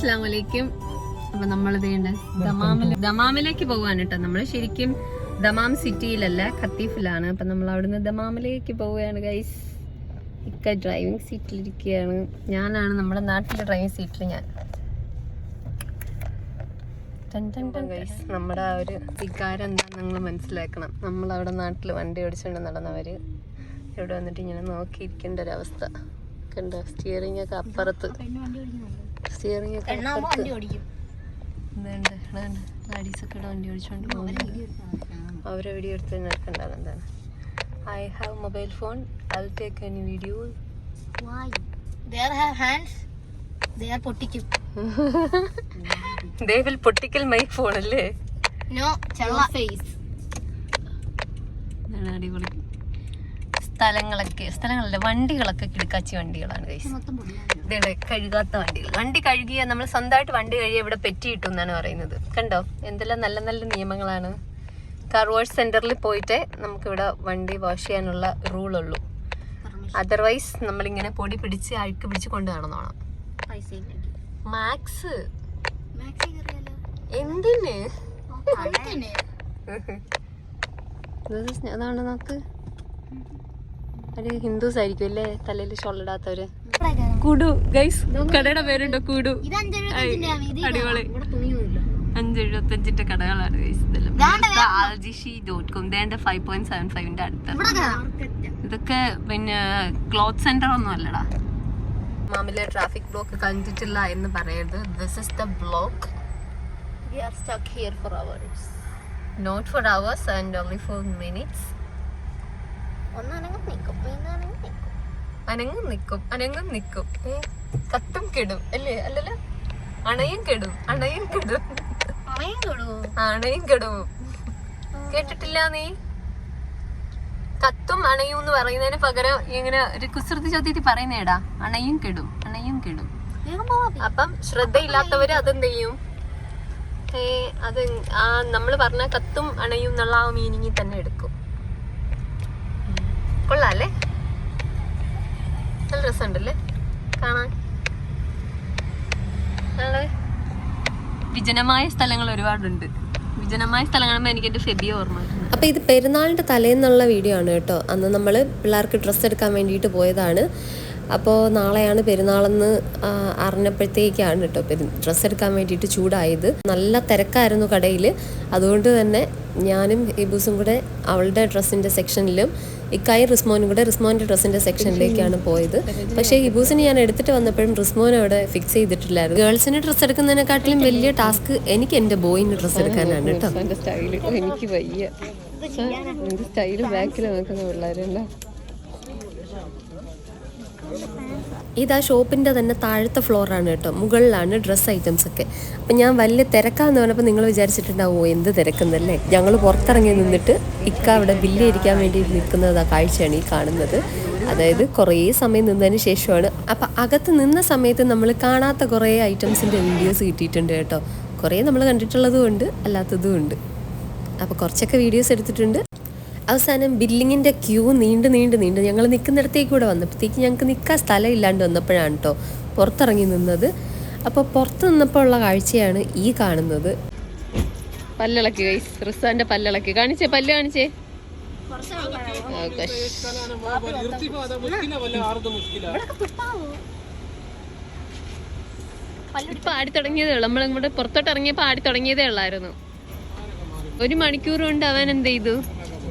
അസ്സാം വലൈക്കും അപ്പൊ നമ്മൾ ദമാമിൽ ദമാമിലേക്ക് പോകാൻ കേട്ടോ നമ്മൾ ശരിക്കും ദമാം സിറ്റിയിലല്ല ഖത്തീഫിലാണ്. അപ്പൊ നമ്മൾ അവിടുന്ന് ദമാമിലേക്ക് പോവുകയാണ് ഗൈസ് ഇക്ക ഡ്രൈവിംഗ് സീറ്റിലിരിക്കുകയാണ് ഞാനാണ് നമ്മുടെ നാട്ടിലെ ഡ്രൈവിംഗ് സീറ്റിൽ ഞാൻ. ഗൈസ് നമ്മുടെ ആ ഒരു വികാരം എന്താണെന്ന് നിങ്ങൾ മനസ്സിലാക്കണം. നമ്മൾ അവിടെ നാട്ടിൽ വണ്ടി ഓടിച്ചുകൊണ്ട് നടന്നവര് ഇവിടെ വന്നിട്ട് ഇങ്ങനെ നോക്കിയിരിക്കേണ്ട ഒരവസ്ഥ. അവസ്ഥ കണ്ടോ? സ്റ്റിയറിംഗ് ഒക്കെ അപ്പുറത്ത്. സ്റ്റിയറിംഗ് ഒക്കെ വണ്ടി ഓടിച്ചോണ്ട് പോകുന്നു അവരെ വീഡിയോ എടുത്ത് നിൽക്കണ്ടാവും എന്താണ് I have mobile phone I take any video Why? There have hands. They പൊട്ടിക്കും. ദേ വിൽ പൊട്ടിക്കൽ മൈ ഫോൺ അല്ലേ No, ചള്ള. face. ഇതാണ് അടിപൊളി സ്ഥലങ്ങളൊക്കെ സ്ഥലങ്ങളല്ല വണ്ടികളൊക്കെ കിടക്കാച്ചി വണ്ടികളാണ് പൊടിയാണ്. കഴുകാത്ത വണ്ടികൾ. വണ്ടി കഴുകിയ നമ്മൾ സ്വന്തമായിട്ട് വണ്ടി കഴുകിയ ഇവിടെ പെറ്റിയിട്ടു എന്നാണ് പറയുന്നത്. കണ്ടോ? എന്തെല്ലാം നല്ല നല്ല നിയമങ്ങളാണ്. കാർ വാഷ് സെന്ററിൽ പോയിട്ട് നമുക്കിവിടെ വണ്ടി വാഷ് ചെയ്യാനുള്ള റൂൾ ഉള്ളൂ. Permission. അതർവൈസ് നമ്മളിങ്ങനെ പൊടി പിടിച്ച് അഴുക്ക് പിടിച്ച് കൊണ്ടു നടന്നോണം മാക്സ്? എന്തിന്. ഇത് അതാണ് നോക്ക് ഒരു ഹിന്ദുസ് ആയിരിക്കും അല്ലേ? തലയിൽ ഷോളിടാത്തവര് കുടു. ഗൈസ് കടയുടെ പേരുണ്ടോ? കുടു. അടിപൊളി. അഞ്ചെഴുപത്തഞ്ചിന്റെ കടകളാണ് ഗൈസ് ആൽജിഷി ഡോട്ട് കോം ദേണ്ട ഫൈവ് പോയിന്റ് സെവൻ ഫൈവിന്റെ അടുത്ത്. ഇതൊക്കെ പിന്നെ ക്ലോത്ത് സെന്റർ ഒന്നും അല്ലടാ. മാമിലെ ട്രാഫിക് ബ്ലോക്ക് കണ്ടിട്ടില്ല എന്ന് പറയരുത്. This is the block we are stuck here for hours not for hours and only four minutes ഒന്ന് അനങ്ങും നിൽക്കും പിന്നെ അനങ്ങും നിൽക്കും അനങ്ങും നിക്കും അനങ്ങും നിക്കും. കത്തും കെടും അല്ലേ? അല്ലല്ലോ. അണയും കെടും അണയും കെടും. അണയും കെടും. കേട്ടിട്ടില്ല നീ? കത്തും അണയും എന്ന് പറയുന്നതിന് പകരം ഇങ്ങനെ ഒരു കുസൃതി ചോദ്യത്തിൽ പറയുന്നേടാ അണയും കെടും അണയും കെടും. അപ്പം ശ്രദ്ധയില്ലാത്തവര് അതെന്ത് ചെയ്യും? ഏ അത് ആ നമ്മൾ പറഞ്ഞ കത്തും അണയും എന്നുള്ള ആ മീനിങ്ങിൽ തന്നെ എടുക്കും. കൊള്ളാല്ലേ നല്ല രസമുണ്ടല്ലേ കാണാൻ. വിജനമായ സ്ഥലങ്ങൾ ഒരുപാടുണ്ട്. വിജനമായ സ്ഥലങ്ങളാകുമ്പോൾ എനിക്ക് എന്റെ ഫെബിയ ഓർമ്മ അപ്പോൾ ഇത് പെരുന്നാളിന്റെ തലേന്നുള്ള വീഡിയോ ആണ് കേട്ടോ. അന്ന് നമ്മൾ പിള്ളേർക്ക് ഡ്രസ്സ് എടുക്കാൻ വേണ്ടിയിട്ട് പോയതാണ്. അപ്പോൾ നാളെയാണ് പെരുന്നാളെന്ന് അറിഞ്ഞപ്പോഴത്തേക്കാണ് കേട്ടോ പെരു ഡ്രസ്സ് എടുക്കാൻ വേണ്ടിയിട്ട് ചൂടായത്. നല്ല തിരക്കായിരുന്നു കടയിൽ അതുകൊണ്ട് തന്നെ ഞാനും ഹിബൂസും കൂടെ അവളുടെ ഡ്രസ്സിന്റെ സെക്ഷനിലും ഇക്കായും റിസ്മോനും കൂടെ റിസ്മോന്റെ ഡ്രസ്സിന്റെ സെക്ഷനിലേക്കാണ് പോയത്. പക്ഷേ ഹിബൂസിനെ ഞാൻ എടുത്തിട്ട് വന്നപ്പോഴും റിസ്മോൻ അവിടെ ഫിക്സ് ചെയ്തിട്ടില്ലായിരുന്നു. ഗേൾസിന് ഡ്രസ്സ് എടുക്കുന്നതിനെക്കാട്ടിലും വലിയ ടാസ്ക് എനിക്ക് എന്റെ ബോയിന് ഡ്രസ്സ് എടുക്കാനാണ് കേട്ടോ. എനിക്ക് വയ്യ. സ്റ്റൈൽ ബാക്കിൽ നോക്കുന്ന പിള്ളേരുണ്ടോ ഇത് ആ ഷോപ്പിന്റെ തന്നെ താഴത്തെ ഫ്ലോറാണ് കേട്ടോ. മുകളിലാണ് ഡ്രസ്സ് ഐറ്റംസ് ഒക്കെ. അപ്പം ഞാൻ വലിയ തിരക്കാന്ന് പറഞ്ഞപ്പോൾ നിങ്ങൾ വിചാരിച്ചിട്ടുണ്ടാവും എന്ത് തിരക്കുന്നല്ലേ? ഞങ്ങൾ പുറത്തിറങ്ങി നിന്നിട്ട് ഇക്ക അവിടെ ബില്ല് ഇരിക്കാൻ വേണ്ടി നിൽക്കുന്നത് ആ കാഴ്ചയാണ് ഈ കാണുന്നത്. അതായത് കുറേ സമയം നിന്നതിന് ശേഷമാണ്. അപ്പം അകത്ത് നിന്ന സമയത്ത് നമ്മൾ കാണാത്ത കുറേ ഐറ്റംസിന്റെ വീഡിയോസ് കിട്ടിയിട്ടുണ്ട് കേട്ടോ. കുറേ നമ്മൾ കണ്ടിട്ടുള്ളതും ഉണ്ട് അല്ലാത്തതും ഉണ്ട്. അപ്പോൾ കുറച്ചൊക്കെ വീഡിയോസ് എടുത്തിട്ടുണ്ട്. അവസാനം ബില്ലിങ്ങിന്റെ ക്യൂ നീണ്ട് നീണ്ട് നീണ്ട് ഞങ്ങൾ നിൽക്കുന്നിടത്തേക്ക് കൂടെ വന്നപ്പോഴത്തേക്ക് ഞങ്ങൾക്ക് നിൽക്കാൻ സ്ഥലം ഇല്ലാണ്ട് വന്നപ്പോഴാണ് കേട്ടോ പുറത്തിറങ്ങി നിന്നത്. അപ്പോൾ പുറത്ത് നിന്നപ്പോൾ ഉള്ള കാഴ്ചയാണ് ഈ കാണുന്നത്. പല്ലിളക്കി ഗൈസ് പല്ലിളക്കി. കാണിച്ചേ പല്ല് കാണിച്ചേ. ഇപ്പൊ ഉള്ളു. നമ്മളിങ്ങോട്ട് പുറത്തോട്ട് ഇറങ്ങിയപ്പോ ആടി തുടങ്ങിയതേ ഉള്ളായിരുന്നു. ഒരു മണിക്കൂർ കൊണ്ട് അവൻ എന്ത് ചെയ്തു?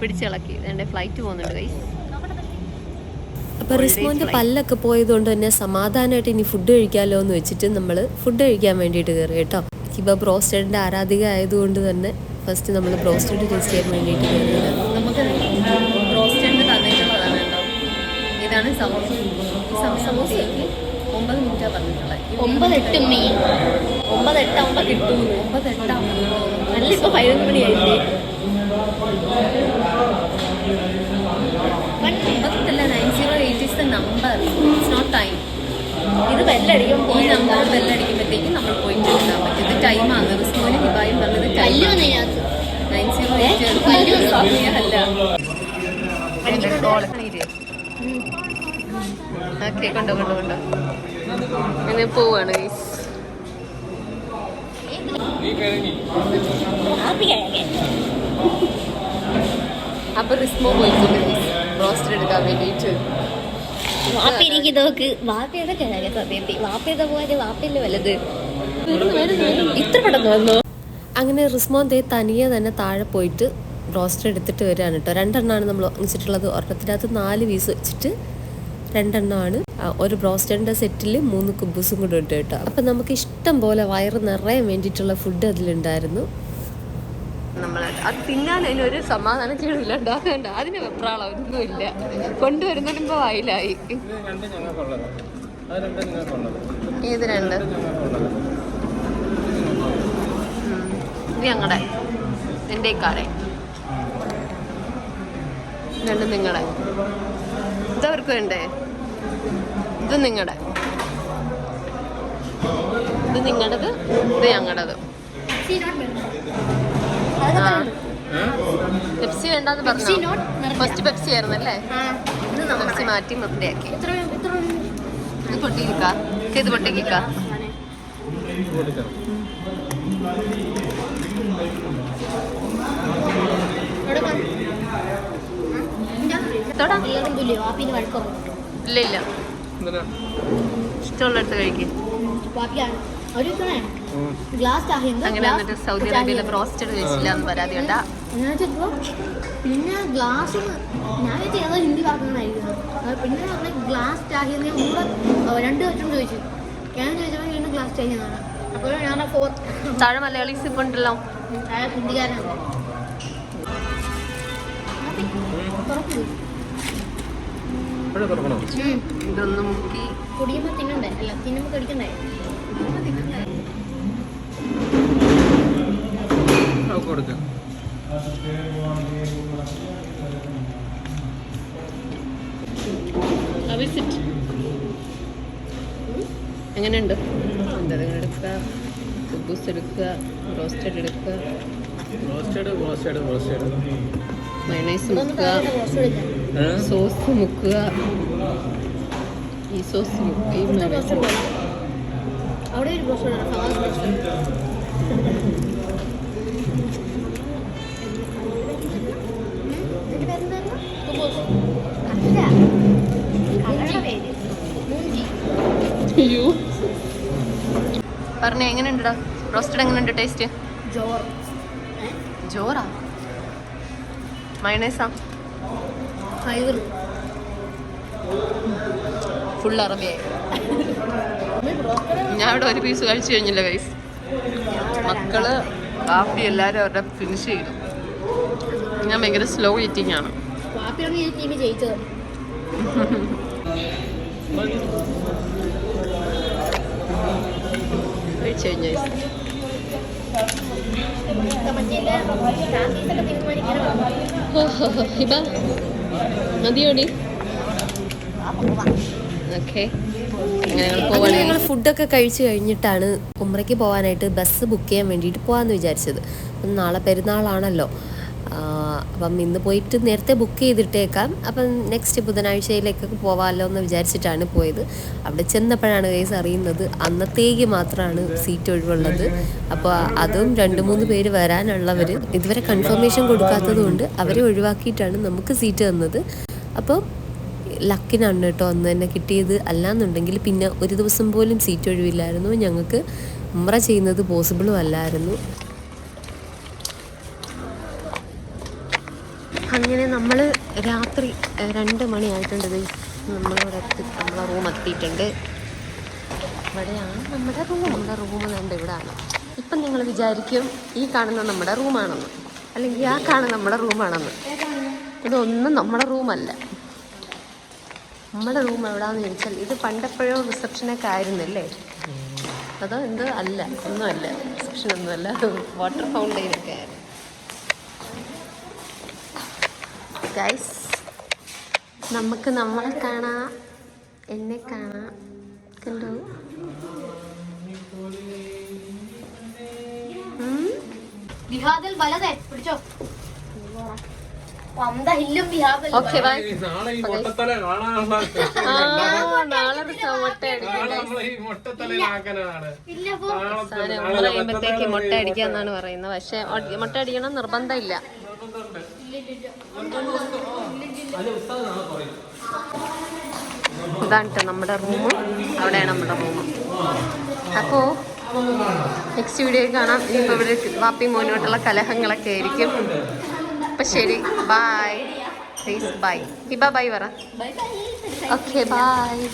പിടിച്ചിളക്കി എന്റെ ഫ്ലൈറ്റ് പോകുന്നുണ്ട് ഗൈസ് അപ്പോൾ റിസ്മോന്റെ പല്ലൊക്കെ പോയതുകൊണ്ട് തന്നെ സമാധാനമായിട്ട് ഇനി ഫുഡ് കഴിക്കാമല്ലോ എന്ന് വെച്ചിട്ട് നമ്മൾ ഫുഡ് കഴിക്കാൻ വേണ്ടിയിട്ട് കയറി കേട്ടോ. ഹിബ ബ്രോസ്റ്റഡിന്റെ ആരാധിക ആയതുകൊണ്ട് തന്നെ ഫസ്റ്റ് നമ്മൾ ബ്രോസ്റ്റഡ് ടേസ്റ്റ് ചെയ്യാൻ വേണ്ടിയിട്ട് കയറിയത് നമുക്ക് റോസ്റ്റഡ് തന്നിട്ടുള്ളതാണ് കേട്ടോ. ഇതാണ് സമോസ. സമോസ ഒമ്പത് മിനിറ്റാ പറഞ്ഞിട്ടുള്ളത്. ഒമ്പത് എട്ട് മെയ് ഒമ്പത് എട്ടാകുമ്പോ കിട്ടും. ഒമ്പത് എട്ടാകുമ്പോൾ നല്ല ഇപ്പൊ പതിനൊന്ന് മണിയായില്ലേ ഒമ്പതല്ല nine zero eight is the number it's not time ഇത് ബെല്ലടിക്കും ഈ നമ്പർ ബെല്ലടിക്കുമ്പോഴത്തേക്കും നമ്മൾ പോയിട്ട് എടുക്കാൻ പറ്റും. ഇത് ടൈമാണ് റിസ്മോനും ഹിബായും പറഞ്ഞത് നയൻ സീറോ. സമയമല്ല ഓക്കെ കൊണ്ടോ കൊണ്ടോ കൊണ്ടോ? അങ്ങനെ പോവാണ് അപ്പൊ റിസ്മോ പോയിട്ടുണ്ട് റോസ്റ്റർ എടുക്കാൻ വേണ്ടിയിട്ട്. വാപ്പി നോക്ക് വാപ്പയുടെ കഴിയാൻ സത്യത്തിൽ വാപ്പയുടെ പോലെ വാപ്പില്ല വലുത്? ഇത്ര പെട്ടെന്ന് വന്നു? അങ്ങനെ റിസ്മോൻ ദേ തനിയെ തന്നെ താഴെ പോയിട്ട് റോസ്റ്റർ എടുത്തിട്ട് വരികയാണ് കേട്ടോ. രണ്ടെണ്ണമാണ് നമ്മൾ വാങ്ങിച്ചിട്ടുള്ളത്. ഒരെണ്ണത്തിനകത്ത് നാല് പീസ് വെച്ചിട്ട് രണ്ടെണ്ണമാണ് ഒരു ബ്രോസ്റ്ററിന്റെ സെറ്റിൽ മൂന്ന് കുബൂസും കൂടെ ഉണ്ട് കേട്ടോ. അപ്പം നമുക്ക് ഇഷ്ടം പോലെ വയറ് നിറയാൻ വേണ്ടിയിട്ടുള്ള ഫുഡ് അതിലുണ്ടായിരുന്നു. നമ്മൾ അത് തിന്നാൻ അതിനൊരു സമാധാനം ചെയ്യണില്ല ഉണ്ടാകേണ്ട അതിന് വെപ്രാളം ഒന്നുമില്ല കൊണ്ടുവരുന്നതിനുമ്പോ വായിലായി. ഏത് രണ്ട്. ഇത് ഞങ്ങളുടെ എന്റെ ഇക്കാടെ രണ്ട് നിങ്ങളുടെ ഇതവർക്ക് വേണ്ടേ? ഇത് നിങ്ങളുടെ ഇത് നിങ്ങളുടേത് ഇത് ഞങ്ങളുടേത് പെപ്സി വേണ്ടെന്ന് പറഞ്ഞു? ഫസ്റ്റ് പെപ്സി ആയിരുന്നു അല്ലേ പെപ്സി മാറ്റി മുട്ടയാക്കി ഇത് പൊട്ടിക്ക ഇത് പൊട്ടിക്ക ഇല്ല ഇല്ല ഇഷ്ടമുള്ള ഇഷ്ടമുള്ളടുത്ത് കഴിക്കും. ഒരു അങ്ങനെ വന്നിട്ട് സൗദി അറേബ്യയിലെ ബ്രോസ്റ്റഡ് കഴിച്ചില്ല എന്ന് പരാതി ഉണ്ടാ? പിന്നെ ഗ്ലാസ് ഞാൻ ഏതോ ഹിന്ദി പിന്നെ ഗ്ലാസ് കൂടെ രണ്ട് വട്ടം ചോദിച്ചു. ഞാൻ ചോദിച്ചപ്പോൾ വീണ്ടും ഗ്ലാസ് അപ്പോൾ ഞാൻ ഫോർ താഴെ മലയാളീസ് ഇപ്പൊ ഉണ്ടല്ലോ. ഇതൊന്നും മുക്കി. കുടിയുമ്പോൾ തിന്നണ്ടേ? അല്ല തിന്നുമ്പോൾ കടിക്കണ്ടേ? അത് കൊടുക്കാം എങ്ങനെയുണ്ട്? കുബൂസ് എടുക്കുക റോസ്റ്റഡ് എടുക്കുക. റോസ്റ്റഡ് റോസ്റ്റഡ് റോസ്റ്റഡ് മയണൈസ് മുക്കുക. സോസ് മുക്കുക. ഈ സോസ് മുക്കുക ഈ മയണൈസ് അവിടെ ഒരു അയ്യോ. പറഞ്ഞ എങ്ങനെയുണ്ടടാ റോസ്റ്റഡ് എങ്ങനെയുണ്ട് ടേസ്റ്റ് ജോറാ? മയണൈസാ ഫുൾ അറബിയായി. ഞാൻ ഇവിടെ ഒരു പീസ് കഴിച്ചു കഴിഞ്ഞില്ല ഗൈസ് മക്കൾ കാപ്പി എല്ലാരും അവരുടെ ഫിനിഷ് ചെയ്തു. ഞാൻ ഭയങ്കര സ്ലോ ഈറ്റിംഗ് ആണ്. ജയിച്ചത് കഴിച്ചു ഹിബ മതിയോടി? ഓക്കെ. ഞങ്ങൾ അങ്ങനെ പോവാണെങ്കിൽ ഞങ്ങൾ ഫുഡൊക്കെ കഴിച്ച് കഴിഞ്ഞിട്ടാണ് ഉമ്രയ്ക്ക് പോകാനായിട്ട് ബസ് ബുക്ക് ചെയ്യാൻ വേണ്ടിയിട്ട് പോകാമെന്ന് വിചാരിച്ചത്. നാളെ പെരുന്നാളാണല്ലോ. അപ്പം ഇന്ന് പോയിട്ട് നേരത്തെ ബുക്ക് ചെയ്തിട്ടേക്കാം. അപ്പം നെക്സ്റ്റ് ബുധനാഴ്ചയിലേക്കൊക്കെ പോവാമല്ലോ എന്ന് വിചാരിച്ചിട്ടാണ് പോയത്. അവിടെ ചെന്നപ്പോഴാണ് കേസ് അറിയുന്നത് അന്നത്തേക്ക് മാത്രമാണ് സീറ്റ് ഒഴിവുള്ളത്. അപ്പോൾ അതും രണ്ട് മൂന്ന് പേര് വരാനുള്ളവർ ഇതുവരെ കൺഫർമേഷൻ കൊടുക്കാത്തത് കൊണ്ട് അവരെ ഒഴിവാക്കിയിട്ടാണ് നമുക്ക് സീറ്റ് തന്നത്. അപ്പോൾ ലക്കിനാണ് കേട്ടോ അന്ന് തന്നെ കിട്ടിയത് അല്ലാന്നുണ്ടെങ്കിൽ പിന്നെ ഒരു ദിവസം പോലും സീറ്റ് ഒഴിവില്ലായിരുന്നു. ഞങ്ങൾക്ക് ഉമ്ര ചെയ്യുന്നത് പോസിബിളും അല്ലായിരുന്നു. അങ്ങനെ നമ്മൾ രാത്രി രണ്ട് മണിയായിട്ടുണ്ട് നമ്മളിവിടെ എത്തി നമ്മളെ റൂം എത്തിയിട്ടുണ്ട്. ഇവിടെയാണ് നമ്മുടെ റൂം നമ്മുടെ റൂം ഇവിടെ ഇവിടെയാണ് ഇപ്പം നിങ്ങൾ വിചാരിക്കും ഈ കാണുന്ന നമ്മുടെ റൂമാണെന്ന് അല്ലെങ്കിൽ ആ കാണുന്ന നമ്മുടെ റൂമാണെന്ന് ഇതൊന്നും നമ്മുടെ റൂമല്ല നമ്മുടെ റൂം എവിടാന്ന് ചോദിച്ചാൽ ഇത് പണ്ടെപ്പോഴോ റിസപ്ഷനൊക്കെ ആയിരുന്നല്ലേ? അതോ എന്തോ അല്ല ഒന്നുമല്ല. റിസപ്ഷൻ ഒന്നുമല്ല വാട്ടർ ഫൗണ്ടെയിനൊക്കെ ആയിരുന്നു. ഗൈസ് നമുക്ക് നമ്മളെ കാണാം. എന്നെ കാണാം. കണ്ടോ? വിവാദൽ വലതേ പിടിച്ചോ. ഓക്കെ മുട്ട അടിക്കാന്നാണ് പറയുന്നത്. പക്ഷെ മുട്ട അടിക്കണം നിർബന്ധമില്ല. ഇതാണ് നമ്മുടെ റൂം അവിടെയാണ് നമ്മുടെ റൂം അപ്പോ നെക്സ്റ്റ് വീഡിയോ കാണാം. ഇനിയിപ്പോൾ ഇവിടെ വാപ്പി മോനോട്ടുള്ള കലഹങ്ങളൊക്കെ ആയിരിക്കും. അപ്പം ശരി bye please bye Hiba bye പറ. Bye bye okay bye